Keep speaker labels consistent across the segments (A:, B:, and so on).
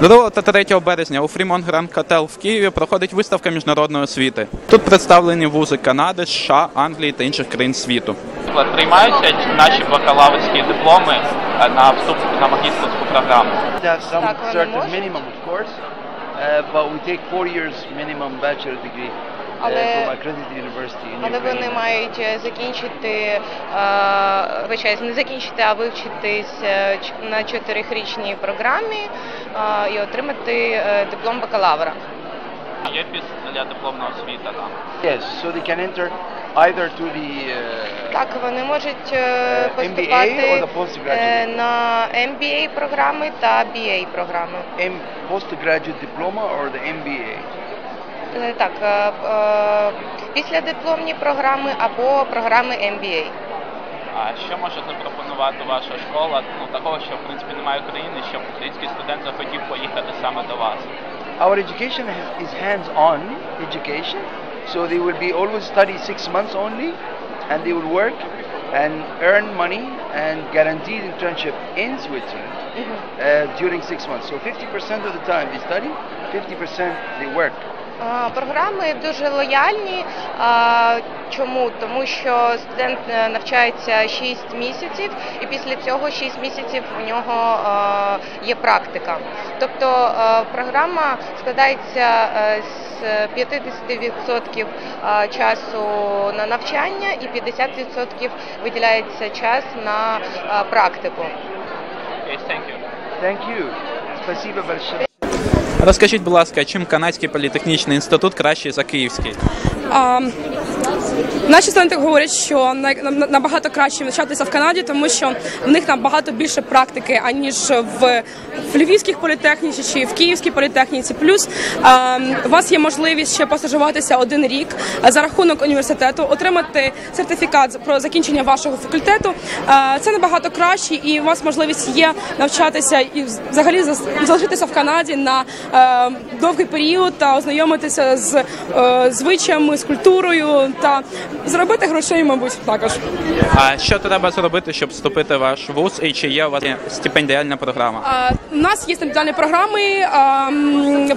A: 2 та 3 березня у Фрімон Гранд Котел в Києві проходить виставка міжнародної освіти. Тут представлені вузи Канади, США, Англії та інших країн світу. Приймаються наші бакалаврські дипломи на вступ на магістерську програму.
B: Так, вони можуть.
C: uh, but we take four years minimum bachelor degree
B: Але-
C: in
B: Але вони мають е, закінчити, е, не закінчити, а вивчитись е, ч- на чотирихрічній програмі е, і отримати е, диплом бакалавра.
A: Є після дипломна освіта там.
C: Yes, so they can enter either to the uh,
B: Так, вони можуть е,
C: Е,
B: поступати е, на MBA програми та BA програми.
C: M postgraduate diploma or the MBA.
B: Е, Так, е, е, після дипломні програми або програми MBA.
A: А що може запропонувати ваша школа? Ну такого, що в принципі немає України, щоб український студент захотів поїхати саме до вас.
C: Our education has, is hands-on education, so they will be always study six months only, and they will work and earn money and guaranteed internship in Switzerland uh, during six months. So 50% of the time they study, 50% they work.
B: Програми дуже лояльні. А, Чому? Тому що студент е, навчається 6 місяців, і після цього 6 місяців у нього є практика. Тобто програма складається е, з 50% е, часу на навчання і 50% виділяється час на практику.
A: Окей, thank you.
C: Thank you. Спасибо большое.
A: Розкажіть, будь ласка, чим Канадський політехнічний інститут кращий за київський?
D: А, наші студенти говорять, що на- на- набагато краще навчатися в Канаді, тому що в них набагато більше практики, аніж в, в львівських політехніці чи в київській політехніці. Плюс а, у вас є можливість ще постажуватися один рік за рахунок університету, отримати сертифікат про закінчення вашого факультету. А, це набагато краще, і у вас можливість є навчатися і взагалі залишитися в Канаді на е, довгий період та ознайомитися з е, звичаями, з культурою та заробити грошей, мабуть, також.
A: А що треба зробити, щоб вступити в ваш вуз, і чи є у вас стипендіальна програма?
D: А, У нас є стипендіальні програми. а,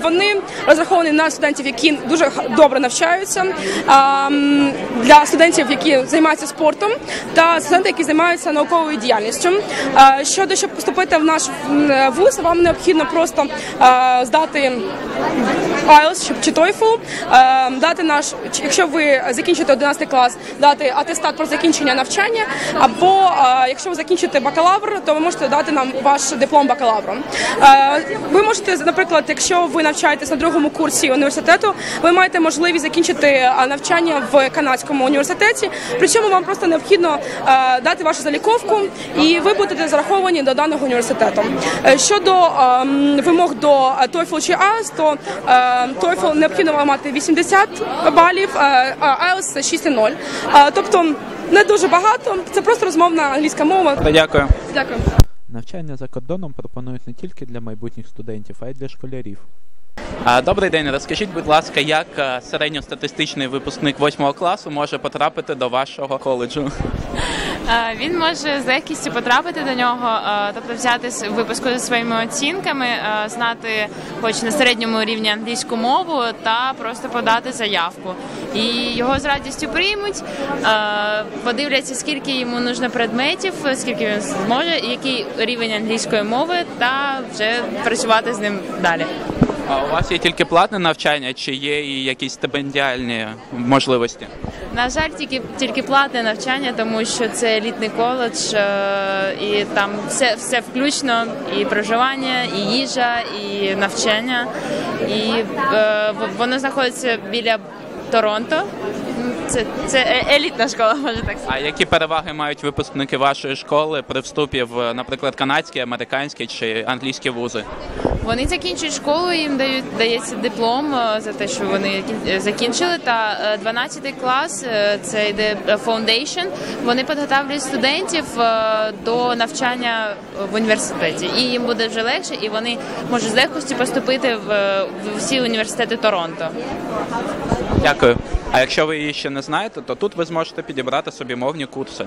D: Вони розраховані на студентів, які дуже добре навчаються. а, Для студентів, які займаються спортом, та студенти, які займаються науковою діяльністю. А, Щодо щоб поступити в наш вуз, вам необхідно просто а, здати IELTS чи- чи TOEFL, а, дати наш, якщо ви закінчите 11 клас, дати атестат про закінчення навчання, або а, якщо ви закінчите бакалавр, то ви можете дати нам ваш диплом бакалавру. Е, Ви можете, наприклад, якщо ви навчаєтесь на другому курсі університету, ви маєте можливість закінчити навчання в канадському університеті. При цьому вам просто необхідно е, дати вашу заліковку, і ви будете зараховані до даного університету. Е, Щодо е, вимог до е, TOEFL чи IELTS, то е, TOEFL необхідно мати 80 балів, е, а IELTS – це 6,0. Е, Тобто не дуже багато, це просто розмовна англійська мова.
A: Дякую.
D: Дякую.
A: Навчання за кордоном пропонують не тільки для майбутніх студентів, а й для школярів. Добрий день, розкажіть, будь ласка, як середньостатистичний випускник 8 класу може потрапити до вашого коледжу?
E: Він може з легкістю потрапити до нього, тобто взяти випуску зі своїми оцінками, знати, хоч на середньому рівні англійську мову, та просто подати заявку. І його з радістю приймуть, подивляться, скільки йому нужно предметів, скільки він зможе, який рівень англійської мови, та вже працювати з ним далі.
A: А у вас є тільки платне навчання, чи є і якісь стипендіальні можливості?
E: На жаль, тільки тільки платне навчання, тому що це елітний коледж, е, і там все, все включно, і проживання, і їжа, і навчання. І е, воно знаходиться біля Торонто. Це, це е- елітна школа, може так сказати.
A: А які переваги мають випускники вашої школи при вступі в, наприклад, канадські, американські чи англійські вузи?
E: Вони закінчують школу, їм дають дається диплом е, за те, що вони е, закінчили. Та е, 12 клас е, це йде е, Вони підготовлюють студентів до навчання в університеті, і їм буде вже легше, і вони можуть з легкістю поступити в всі університети Торонто.
A: Дякую. А якщо ви її ще не знаєте, то тут ви зможете підібрати собі мовні курси.